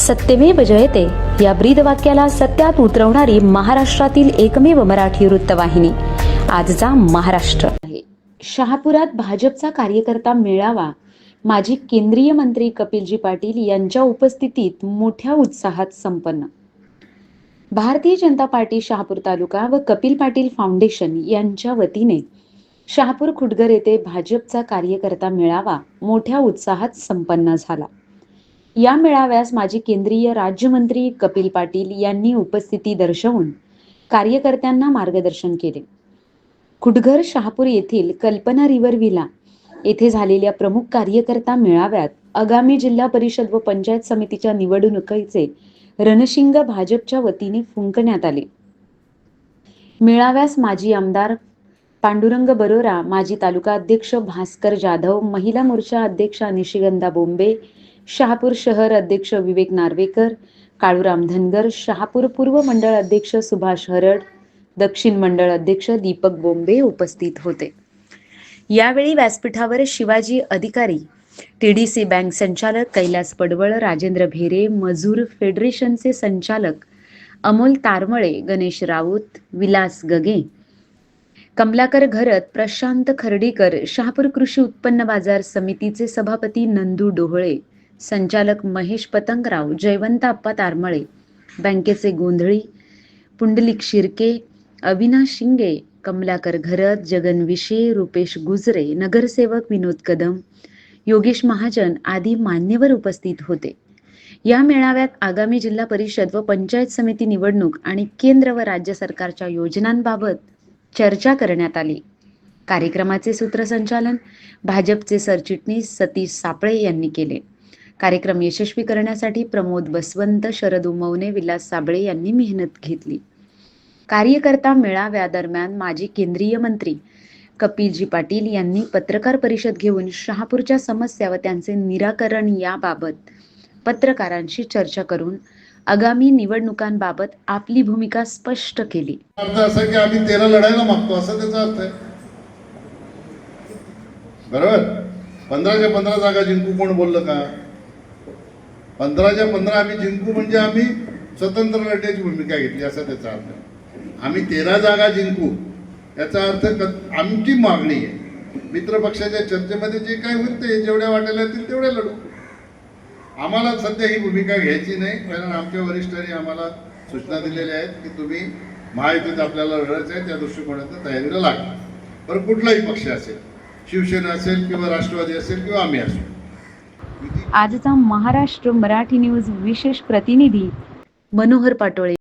सत्यमेव जयते. या ब्रीद वाक्याला सत्यात उतरवणारी महाराष्ट्रातील एकमेव मराठी वृत्तवाहिनी. आजचा महाराष्ट्र. आहे शहापुरात भाजपचा कार्यकर्ता मेळावा. माजी केंद्रीय मंत्री कपिलजी पाटील यांच्या उपस्थितीत मोठ्या उत्साहात संपन्न. भारतीय जनता पार्टी शहापूर तालुका व कपिल पाटील फाउंडेशन यांच्या वतीने शहापूर खुटगर येथे भाजपचा कार्यकर्ता मेळावा मोठ्या उत्साहात संपन्न झाला. या मेळाव्यास माजी केंद्रीय राज्यमंत्री कपिल पाटील यांनी उपस्थिती दर्शवून कार्यकर्त्यांना मार्गदर्शन केले. खुटघर शहापूर येथील कल्पना रिव्हर विला येथे झालेल्या प्रमुख कार्यकर्ता मेळाव्यात आगामी जिल्हा परिषद व पंचायत समितीच्या निवडणुकीचे रणशिंग भाजपच्या वतीने फुंकण्यात आले. मेळाव्यास माजी आमदार पांडुरंग बरोरा माजी तालुका अध्यक्ष भास्कर जाधव महिला मोर्चा अध्यक्षा निशिगंधा बोंबे शहापूर शहर अध्यक्ष विवेक नार्वेकर काळूराम धनगर शहापूर पूर्व मंडळ अध्यक्ष सुभाष हरड दक्षिण मंडळ अध्यक्ष दीपक बोंबे उपस्थित होते. यावेळी व्यासपीठावर शिवाजी अधिकारी टीडीसी बँक संचालक कैलास पडवळ राजेंद्र भेरे मजूर फेडरेशनचे संचालक अमोल तारमळे गणेश राऊत विलास गगे कमलाकर घरत प्रशांत खर्डीकर शहापूर कृषी उत्पन्न बाजार समितीचे सभापती नंदू डोहळे संचालक महेश पतंगराव जयवंत आप्पा तारमळे बँकेचे गोंधळी पुंडलिक शिर्के अविनाश शिंगे कमलाकर घरत जगन विशे रुपेश गुजरे नगरसेवक विनोद कदम योगेश महाजन आदी मान्यवर उपस्थित होते. या मेळाव्यात आगामी जिल्हा परिषद व पंचायत समिती निवडणूक आणि केंद्र व राज्य सरकारच्या योजनांबाबत चर्चा करण्यात आली. कार्यक्रमाचे सूत्रसंचालन भाजपचे सरचिटणीस सतीश सापळे यांनी केले. कार्यक्रम यशस्वी करण्यासाठी प्रमोद बसवंत शरद उमवणे विलास साबळे यांनी मेहनत घेतली. कार्यकर्ता मेळाव्यादरम्यान माजी केंद्रीय मंत्री कपिलजी पाटील यांनी पत्रकार परिषद घेऊन शहापूरच्या समस्या व त्यांचे निराकरण याबाबत पत्रकारांशी चर्चा करून आगामी निवडणुकांबाबत आपली भूमिका स्पष्ट केली. अर्थ असं की आम्ही तेरा लढायला मागतो असं त्याचा अर्थ आहे. बरोबर? पंधराच्या पंधरा जागा जिंकू कोण बोललं का? पंधराच्या पंधरा आम्ही जिंकू म्हणजे आम्ही स्वतंत्र लढण्याची भूमिका घेतली असा त्याचा अर्थ आम्ही तेरा जागा जिंकू याचा अर्थ क- आमची मागणी आहे. मित्र पक्षाच्या चर्चेमध्ये जे काय होईल ते जेवढ्या वाटायला येतील तेवढ्या लढू. आम्हाला सध्या ही भूमिका घ्यायची नाही कारण आमच्या वरिष्ठांनी आम्हाला सूचना दिलेल्या आहेत की तुम्ही महायुतीत आपल्याला लढायचं आहे त्या दृष्टिकोनातून तयारीला लागा. बरं कुठलाही पक्ष असेल शिवसेना असेल किंवा राष्ट्रवादी असेल किंवा आम्ही असू. आजचा महाराष्ट्र मराठी न्यूज विशेष प्रतिनिधी मनोहर पाटोळे.